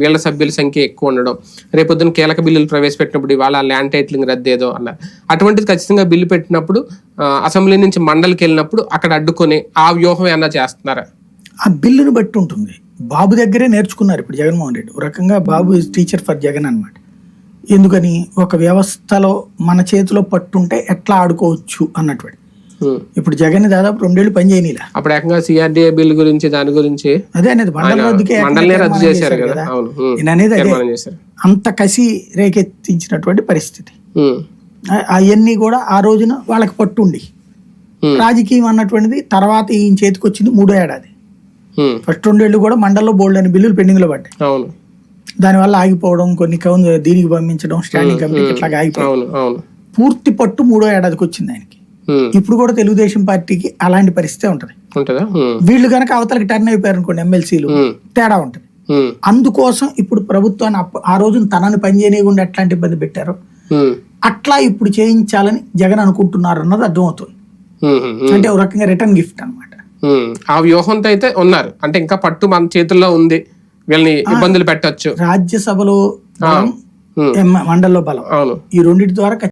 వీళ్ళ సభ్యుల సంఖ్య ఎక్కువ ఉండడం. రేపొద్దున కీలక బిల్లులు ప్రవేశపెట్టినప్పుడు ఇవాళ ల్యాండ్ టైటిలింగ్ రద్దేదో అన్నారు అటువంటిది ఖచ్చితంగా బిల్లు పెట్టినప్పుడు అసెంబ్లీ నుంచి మండలికి వెళ్ళినప్పుడు అక్కడ అడ్డుకొని ఆ వ్యూహం ఏమన్నా చేస్తున్నారా? ఆ బిల్లును బట్టి ఉంటుంది. బాబు దగ్గరే నేర్చుకున్నారు ఇప్పుడు జగన్మోహన్ రెడ్డి. ఒక రకంగా Babu is teacher for Jagan అన్నమాట. ఎందుకని? ఒక వ్యవస్థలో మన చేతిలో పట్టుంటే ఎట్లా ఆడుకోవచ్చు అన్నటువంటి. ఇప్పుడు జగన్ దాదాపు రెండేళ్ళు పని చేయనీలా. అప్పుడు ఏకంగా సిఆర్డిఏ బిల్ గురించి దాని గురించి అదే అనేది మండల రద్దుకే రద్దు చేశారు కదా. అనేది చేశారు. అంత కసి రేకెత్తించినటువంటి పరిస్థితి. అవన్నీ కూడా ఆ రోజున వాళ్ళకి పట్టుండి. రాజకీయం అన్నటువంటిది తర్వాత ఈయన చేతికి వచ్చింది మూడో ఏడాది. ఫస్ట్ రెండేళ్ళు కూడా మండలంలో బోల్డ్ అని బిల్లులు పెండింగ్లో పడ్డాయి దానివల్ల ఆగిపోవడం కొన్ని కౌన్ దీనికి పంపించడం స్టాండింగ్ కమిటీకి ఇట్లా ఆగిపోవడం పూర్తి పట్టు మూడో ఏడాదికి వచ్చింది ఆయనకి. ఇప్పుడు కూడా తెలుగుదేశం పార్టీకి అలాంటి పరిస్థితి ఉంటది. వీళ్ళు కనుక అవతలకి టర్న్ అయిపోయారు అనుకోండి ఎమ్మెల్సీలు. తేడా ఉంటది. అందుకోసం ఇప్పుడు ప్రభుత్వాన్ని ఆ రోజున తనని పనిచేయకుండా ఎట్లాంటి ఇబ్బంది పెట్టారో. అట్లా ఇప్పుడు చేయించాలని జగన్ అనుకుంటున్నారు అన్నది అర్థమవుతుంది. అంటే ఒక రకంగా రిటర్న్ గిఫ్ట్ అన్నమాట. ఉమ్. ఆ వ్యూహంతో అయితే ఉన్నారు. అంటే ఇంకా పట్టు మన చేతుల్లో ఉంది. వీళ్ళని ఇబ్బందులు పెట్టొచ్చు. రాజ్యసభలో మండలిలో బలం. అవును. ఈ రెండింటి ద్వారా